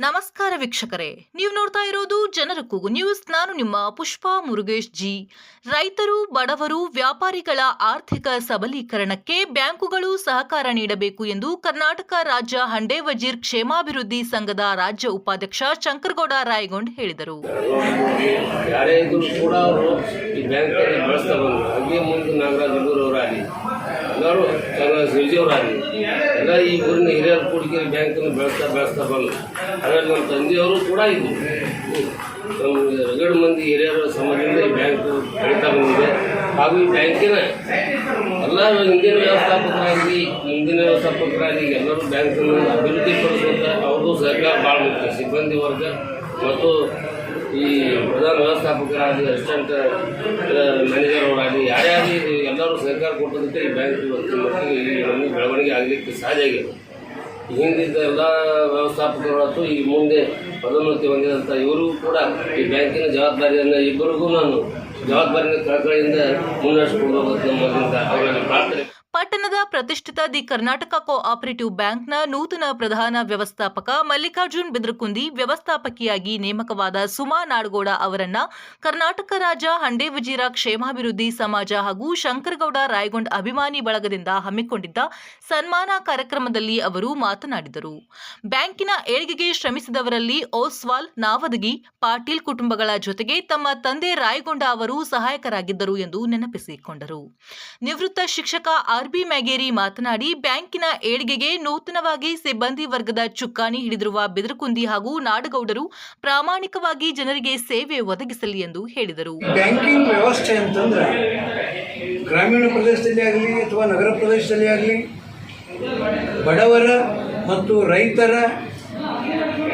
ನಮಸ್ಕಾರ ವೀಕ್ಷಕರೇ. ನೀವು ನೋಡ್ತಾ ಇರೋದು ಜನರ ಕೂಗು ನ್ಯೂಸ್. ನಾನು ನಿಮ್ಮ ಪುಷ್ಪಾ ಮುರುಗೇಶ್ ಜಿ. ರೈತರು, ಬಡವರು, ವ್ಯಾಪಾರಿಗಳ ಆರ್ಥಿಕ ಸಬಲೀಕರಣಕ್ಕೆ ಬ್ಯಾಂಕುಗಳು ಸಹಕಾರ ನೀಡಬೇಕು ಎಂದು ಕರ್ನಾಟಕ ರಾಜ್ಯ ಹಂಡೆ ವಜೀರ್ ಕ್ಷೇಮಾಭಿವೃದ್ಧಿ ಸಂಘದ ರಾಜ್ಯ ಉಪಾಧ್ಯಕ್ಷ ಶಂಕರಗೌಡ ರಾಯಗೊಂಡ್ ಹೇಳಿದರು. ಎಲ್ಲರೂ ಚಂದ್ರ ಎಲ್ಲ ಈ ಊರಿನ ಹಿರಿಯರ ಕೂಡಿಗೆ ಬ್ಯಾಂಕನ್ನು ಬೆಳೆಸ್ತಾ ಬೆಳೆಸ್ತಾ ಬಂದರು. ಹಾಗಾಗಿ ನಮ್ಮ ತಂದೆಯವರು ಕೂಡ ಇದ್ದರು ನಮ್ಮ ರಗಡ್ ಮಂದಿ ಹಿರಿಯರ ಸಮಾಜದಿಂದ ಈ ಬ್ಯಾಂಕು ಬೆಳೀತಾ ಬಂದಿದೆ. ಹಾಗೂ ಈ ಬ್ಯಾಂಕಿನ ಎಲ್ಲ ಹಿಂದಿನ ವ್ಯವಸ್ಥಾಪಕರಾಗಲಿ ಹಿಂದಿನ ವ್ಯವಸ್ಥಾಪಕರಾಗಲಿ ಎಲ್ಲರೂ ಬ್ಯಾಂಕನ್ನು ಅಭಿವೃದ್ಧಿ ಪಡಿಸುವಂಥ ಅವ್ರದ್ದು ಸಹಕಾರ ಭಾಳ ಮುಖ್ಯ. ಸಿಬ್ಬಂದಿ ವರ್ಗ ಮತ್ತು ಈ ಪ್ರಧಾನ ವ್ಯವಸ್ಥಾಪಕರಾಗಲಿ ಅಸಿಸ್ಟೆಂಟ್ ಮ್ಯಾನೇಜರ್ ಅವರಾಗಲಿ, ಯಾರ್ಯಾರು ಎಲ್ಲರೂ ಸಹಕಾರ ಕೊಟ್ಟದಕ್ಕೆ ಈ ಬ್ಯಾಂಕ್ ಇವತ್ತಿನ ಮಟ್ಟಿಗೆ ಈ ಬೆಳವಣಿಗೆ ಆಗಲಿಕ್ಕೆ ಸಾಧ್ಯ ಆಗಿದೆ. ಹಿಂದಿದ್ದ ಎಲ್ಲ ವ್ಯವಸ್ಥಾಪಕರು ಮತ್ತು ಈ ಮುಂದೆ ಪದೋನ್ನತಿ ಹೊಂದಿದಂಥ ಇವರು ಕೂಡ ಈ ಬ್ಯಾಂಕಿನ ಜವಾಬ್ದಾರಿಯನ್ನು ಇಬ್ಬರಿಗೂ ನಾನು ಜವಾಬ್ದಾರಿನ ಕಳಕಳಿಯಿಂದ ಮುನ್ನಡೆಸ್ಕೊಂಡು ಹೋಗೋದು ಅವರನ್ನು ಪ್ರಾರ್ಥನೆ ಪಟ್ಟಣದ ಪ್ರತಿಷ್ಠಿತ ದಿ ಕರ್ನಾಟಕ ಕೋ ಆಪರೇಟಿವ್ ಬ್ಯಾಂಕ್ನ ನೂತನ ಪ್ರಧಾನ ವ್ಯವಸ್ಥಾಪಕ ಮಲ್ಲಿಕಾರ್ಜುನ್ ಬಿದ್ರಕುಂದಿ ವ್ಯವಸ್ಥಾಪಕಿಯಾಗಿ ನೇಮಕವಾದ ಸುಮಾ ನಾಡಗೌಡ ಅವರನ್ನ ಕರ್ನಾಟಕ ರಾಜ್ಯ ಹಂಡೆ ವಜೀರ ಕ್ಷೇಮಾಭಿವೃದ್ಧಿ ಸಮಾಜ ಹಾಗೂ ಶಂಕರಗೌಡ ರಾಯಗೊಂಡ್ ಅಭಿಮಾನಿ ಬಳಗದಿಂದ ಹಮ್ಮಿಕೊಂಡಿದ್ದ ಸನ್ಮಾನ ಕಾರ್ಯಕ್ರಮದಲ್ಲಿ ಅವರು ಮಾತನಾಡಿದರು. ಬ್ಯಾಂಕಿನ ಏಳಿಗೆಗೆ ಶ್ರಮಿಸಿದವರಲ್ಲಿ ಓಸ್ವಾಲ್, ನಾವದಗಿ, ಪಾಟೀಲ್ ಕುಟುಂಬಗಳ ಜೊತೆಗೆ ತಮ್ಮ ತಂದೆ ರಾಯಗೊಂಡ ಅವರು ಸಹಾಯಕರಾಗಿದ್ದರು ಎಂದು ನೆನಪಿಸಿಕೊಂಡರು. ನಿವೃತ್ತ ಶಿಕ್ಷಕ ಆರ್ಬಿ ಮ್ಯಾಗೇರಿ ಮಾತನಾಡಿ, ಬ್ಯಾಂಕಿನ ಏಳಿಗೆಗೆ ನೂತನವಾಗಿ ಸಿಬ್ಬಂದಿ ವರ್ಗದ ಚುಕ್ಕಾಣಿ ಹಿಡಿದಿರುವ ಬೆದರಕುಂದಿ ಹಾಗೂ ನಾಡಗೌಡರು ಪ್ರಾಮಾಣಿಕವಾಗಿ ಜನರಿಗೆ ಸೇವೆ ಒದಗಿಸಲಿ ಎಂದು ಹೇಳಿದರು. ಬ್ಯಾಂಕಿಂಗ್ ವ್ಯವಸ್ಥೆ ಅಂತಂದ್ರೆ ಗ್ರಾಮೀಣ ಪ್ರದೇಶದಲ್ಲಿ ಆಗಲಿ ಅಥವಾ ನಗರ ಪ್ರದೇಶದಲ್ಲಿ ಆಗಲಿ ಬಡವರ ಮತ್ತು ರೈತರ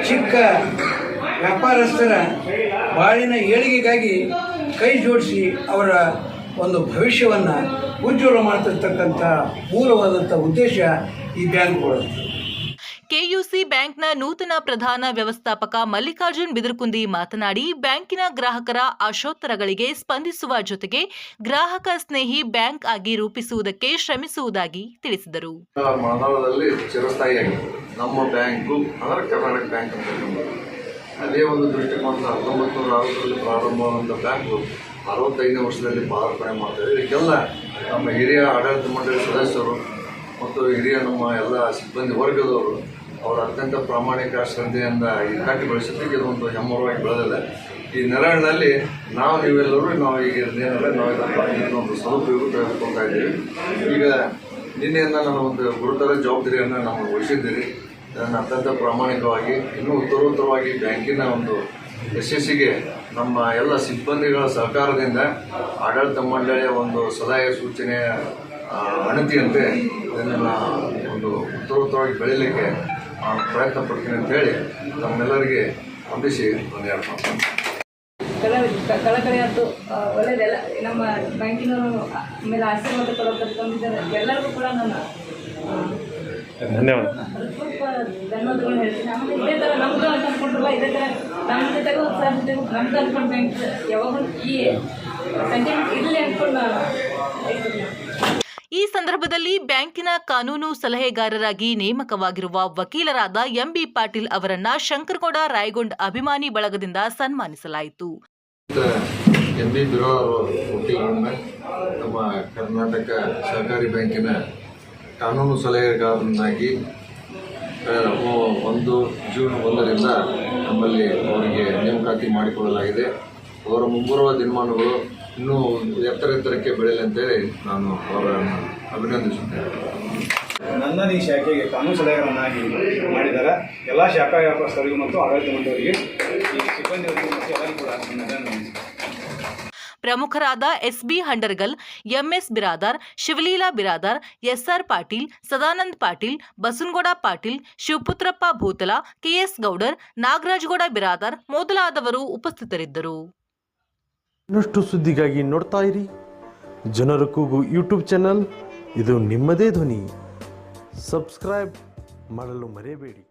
ಚಿಕ್ಕ ವ್ಯಾಪಾರಸ್ಥರ ಬಾಳಿನ ಏಳಿಗೆಗಾಗಿ ಕೈ ಜೋಡಿಸಿ ಅವರ ಒಂದು ಭವಿಷ್ಯವನ್ನು ಉಜ್ವಲ ಮಾಡ್ತಿರ್ತಕ್ಕಂಥ ಮೂಲವಾದಂಥ ಉದ್ದೇಶ ಈ ಬ್ಯಾಂಕ್ಗಳು. ಕೆಯುಸಿ ಬ್ಯಾಂಕ್ನ ನೂತನ ಪ್ರಧಾನ ವ್ಯವಸ್ಥಾಪಕ ಮಲ್ಲಿಕಾರ್ಜುನ್ ಬಿದರ್ಕುಂದಿ ಮಾತನಾಡಿ ಬ್ಯಾಂಕಿನ ಗ್ರಾಹಕರ ಆಶೋತ್ತರಗಳಿಗೆ ಸ್ಪಂದಿಸುವ ಜೊತೆಗೆ ಗ್ರಾಹಕ ಸ್ನೇಹಿ ಬ್ಯಾಂಕ್ ಆಗಿ ರೂಪಿಸುವುದಕ್ಕೆ ಶ್ರಮಿಸುವುದಾಗಿ ತಿಳಿಸಿದರು. ನಮ್ಮ ಬ್ಯಾಂಕು ಅಂದರೆ ಕರ್ನಾಟಕ ಬ್ಯಾಂಕ್ ಅಂತ ಅದೇ ಒಂದು ದೃಷ್ಟಿಕೋನದ ಹತ್ತೊಂಬತ್ತು ನೂರ ಅರವತ್ತರಲ್ಲಿ ಪ್ರಾರಂಭವಾದಂಥ ಬ್ಯಾಂಕು ಅರವತ್ತೈದನೇ ವರ್ಷದಲ್ಲಿ ಪಾದಾರ್ಪಣೆ ಮಾಡ್ತಾರೆ ಇದಕ್ಕೆಲ್ಲ ನಮ್ಮ ಹಿರಿಯ ಆಡಳಿತ ಮಂಡಳಿ ಸದಸ್ಯರು ಮತ್ತು ಹಿರಿಯ ನಮ್ಮ ಎಲ್ಲ ಸಿಬ್ಬಂದಿ ವರ್ಗದವರು ಅವರು ಅತ್ಯಂತ ಪ್ರಾಮಾಣಿಕ ಶ್ರದ್ಧೆಯಿಂದ ಈ ಕಟ್ಟಿ ಬೆಳೆಸಿದ್ದಕ್ಕೆ ಇದೊಂದು ಹೆಮ್ಮರವಾಗಿ ಬೆಳೆದಿದೆ. ಈ ನೆರಳಿನಲ್ಲಿ ನಾವು ನೀವೆಲ್ಲರೂ ನಾವು ಈಗ ಏನಂದರೆ ನಾವು ಸ್ವಲ್ಪ ಸದುಪಯೋಗ ತೆಗೆದುಕೊಳ್ತಾ ಇದ್ದೀವಿ. ಈಗ ನಿನ್ನೆಯಿಂದ ನಾನು ಒಂದು ಗುರುತರ ಜವಾಬ್ದಾರಿಯನ್ನು ನಾವು ವಹಿಸಿದ್ದೀರಿ ಅದನ್ನು ಅತ್ಯಂತ ಪ್ರಾಮಾಣಿಕವಾಗಿ ಇನ್ನೂ ಉತ್ತರೋತ್ತರವಾಗಿ ಬ್ಯಾಂಕಿನ ಒಂದು ಯಶಸ್ಸಿಗೆ ನಮ್ಮ ಎಲ್ಲ ಸಿಬ್ಬಂದಿಗಳ ಸಹಕಾರದಿಂದ ಆಡಳಿತ ಮಂಡಳಿಯ ಒಂದು ಸಲಹೆ ಸೂಚನೆ ಅಣತಿಯಂತೆ ಇದನ್ನು ಒಂದು ಉತ್ತರೋತ್ತರವಾಗಿ ಬೆಳೀಲಿಕ್ಕೆ ನಾನು ಪ್ರಯತ್ನ ಪಡ್ತೀನಿ ಅಂತ ಹೇಳಿ ನಮ್ಮೆಲ್ಲರಿಗೆ ಎರಡು ಮಾತು ಕಳ ಕಳಕಳಿ ಆಯ್ತು ಒಳ್ಳೆಯದೆಲ್ಲ ನಮ್ಮ ಬ್ಯಾಂಕಿನವರು ಆಮೇಲೆ ಆಶೀರ್ವಾದ ಕೊಡೋ ಎಲ್ಲರಿಗೂ ಕೂಡ ನಾನು ಧನ್ಯವಾದ ಧನ್ಯವಾದಗಳು ಹೇಳ್ತೀನಿ ಆಮೇಲೆ ಇದೇ ಥರ ನಮ್ಮದು ಅಂತ ಇದೇ ಥರ ನಮ್ಮ ಜೊತೆಗೂ ಸರ್ ಜೊತೆಗೂ ನಮ್ದು ಅಂದ್ಕೊಂಡು ಬ್ಯಾಂಕ್ ಯಾವಾಗಲೂ ಈ ಸೆಂಟಿಮೆಂಟ್ ಇರಲಿ ಅಂದ್ಕೊಂಡು ಈ ಸಂದರ್ಭದಲ್ಲಿ ಬ್ಯಾಂಕಿನ ಕಾನೂನು ಸಲಹೆಗಾರರಾಗಿ ನೇಮಕವಾಗಿರುವ ವಕೀಲರಾದ ಎಂಬಿ ಪಾಟೀಲ್ ಅವರನ್ನ ಶಂಕರಗೌಡ ರಾಯಗೊಂಡ್ ಅಭಿಮಾನಿ ಬಳಗದಿಂದ ಸನ್ಮಾನಿಸಲಾಯಿತು. ನಮ್ಮ ಕರ್ನಾಟಕ ಸಹಕಾರಿ ಬ್ಯಾಂಕಿನ ಕಾನೂನು ಸಲಹೆಗಾರನಾಗಿ ಒಂದು ಜೂನ್ ಒಂದರಿಂದ ನಮ್ಮಲ್ಲಿ ಅವರಿಗೆ ನೇಮಕಾತಿ ಮಾಡಿಕೊಳ್ಳಲಾಗಿದೆ. ಅವರ ಮುಂಬರುವ ದಿನಮಾನಗಳು ಇನ್ನೂ ಎತ್ತರ ಎತ್ತರಕ್ಕೆ ಬೆಳೆಯಲಿ ಅಂತೇಳಿ ನಾನು ಅವರನ್ನು ಅಭಿನಂದಿಸುತ್ತೇನೆ. ನನ್ನ ಈ ಶಾಖೆಗೆ ಕಾನೂನು ಸಲಹೆಗಾರನಾಗಿ ಮಾಡಿದ್ದಾರೆ ಎಲ್ಲ ಶಾಖಾ ವ್ಯಾಪಾರಸ್ಥರಿಗೂ ಮತ್ತು ಆಡಳಿತ ಮಂಡಳಿಗೆ ಈ ಸಿಬ್ಬಂದಿ ವರ್ಗ ಮತ್ತು ಎಲ್ಲರಿಗೂ ಕೂಡ ನನ್ನ ಧನ್ಯವಾದ. ಪ್ರಮುಖರಾದ S B Handargal, M S Biradar, Shivaleela Biradar, S R Patil, Sadanand Patil, Basanagouda Patil, Shivaputrappa Bhutala, K S Gowdar, Nagarajagouda Biradar ಮೊದಲಾದವರು ಉಪಸ್ಥಿತರಿದ್ದರು. ಇನ್ನಷ್ಟು ಸುದ್ದಿಗಾಗಿ ನೋಡ್ತಾ ಇರಿ. ಜನರ ಕೂಗು ಯೂಟ್ಯೂಬ್ ಚಾನಲ್. ಇದು ನಿಮ್ಮದೇ ಧ್ವನಿ. ಸಬ್ಸ್ಕ್ರೈಬ್ ಮಾಡಲು ಮರೆಯಬೇಡಿ.